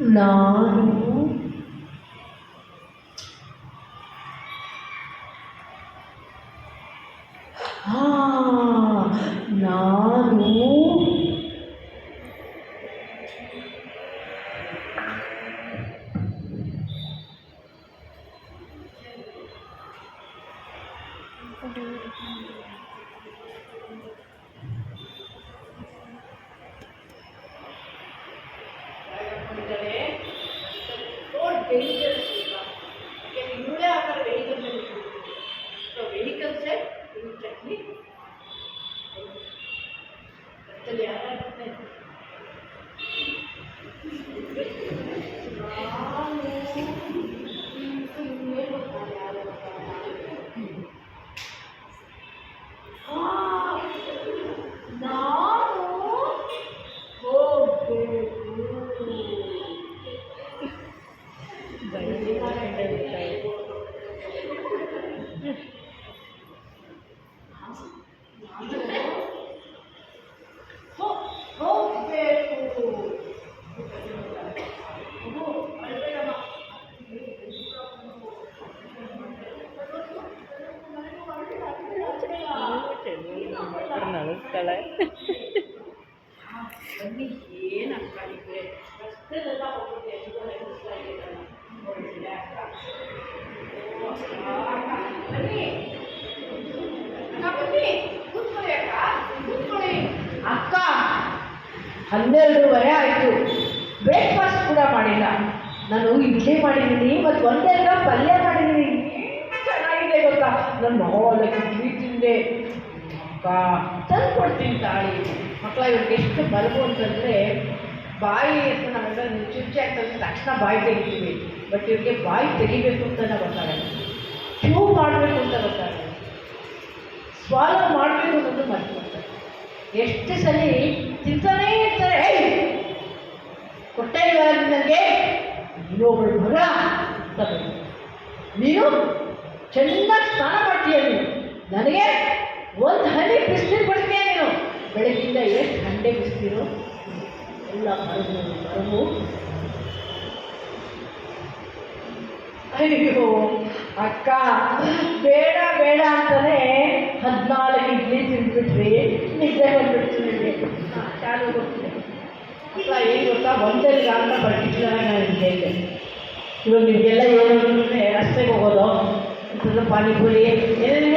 ನಾನು ಹಾ ನಾನು ನಾನು ಕೂತ್ಕೊಳ್ಳಿ ಅಕ್ಕ ಹನ್ನೆರಡೂವರೆ ಆಯಿತು. ಬ್ರೇಕ್ಫಾಸ್ಟ್ ಕೂಡ ಮಾಡಿಲ್ಲ. ನಾನು ಇಡ್ಲಿ ಮಾಡಿದ್ದೀನಿ ಮತ್ತು ಒಂದೆರಡು ಪಲ್ಯ ಮಾಡಿದ್ದೀನಿ. ಚೆನ್ನಾಗಿದೆ ಗೊತ್ತಾ? ನಾನು ಇಡ್ಲಿ ತಿಂದೆ. ಅಕ್ಕ ತಂದ್ಕೊಡ್ತೀನಿ ತಾಳಿ ಮಕ್ಕಳ ಇವ್ರಿಗೆ ಎಷ್ಟು ಬರಬು ಅಂತಂದರೆ ಬಾಯಿ ಅಂತ ನಾವೆಲ್ಲ ಚುಚ್ಚಿ ಆಗ್ತದೆ ತಕ್ಷಣ ಬಾಯಿ ತೆಗಿತೀವಿ. ಬಟ್ ಇವ್ರಿಗೆ ಬಾಯಿ ತೆಗಿಬೇಕು ಅಂತ ಬರ್ತಾರೆ ಚೂ ಮಾಡಬೇಕು ಅಂತ ಬರ್ತಾರೆ ಸ್ವಾಲೋ ಮಾಡಬೇಕು ಅನ್ನೋದು ಮರ್ತು ಬರ್ತಾರೆ ಎಷ್ಟು ಸರಿ ತಿಂತಾನೇ ಇರ್ತಾರೆ. "ಏಯ್, ಹೊಟ್ಟೆ ಇಲ್ಲ ನನಗೆ ಇನ್ನೊಬ್ಬಳು ಮಗ ಅಂತ. ನೀನು ಚೆನ್ನಾಗಿ ಸ್ನಾನ ಮಾಡ್ತೀಯ ನೀನು. ನನಗೆ ಒಂದು ಹನಿ ಬಿಸಿನೀರು ಬಿಡ್ತೀಯ ನೀನು? ಬೆಳಗ್ಗಿಂದ ಎಷ್ಟು ಹಂಡೆ ಬಿಸ್ತೀರೋ ಎಲ್ಲ ಮರಗಳು ಅಯ್ಯೋ, ಅಕ್ಕ, ಬೇಡ ಬೇಡ ಅಂತಾನೆ ಹದಿನಾಲ್ಕು ಇಡ್ಲಿ ತಿಂದ್ಬಿಟ್ರಿ, ನಿದ್ದೆ ಬಂದ್ಬಿಡ್ತೀನಿ ಯಾರು ಗೊತ್ತಿಲ್ಲ ಅಕ್ಕ, ಏನು ಗೊತ್ತಾ? ಒಂದಲ್ಲಿ ಅಂತ ಪರ್ಟಿಕ್ಯುಲರ್ ಆಗಿ ನಾನು ಇವಾಗ ನಿಮಗೆಲ್ಲ ಏನು ರಸ್ತೆಗೆ ಹೋಗೋದು ಪಾನಿಪುರಿ, ಏನೇನು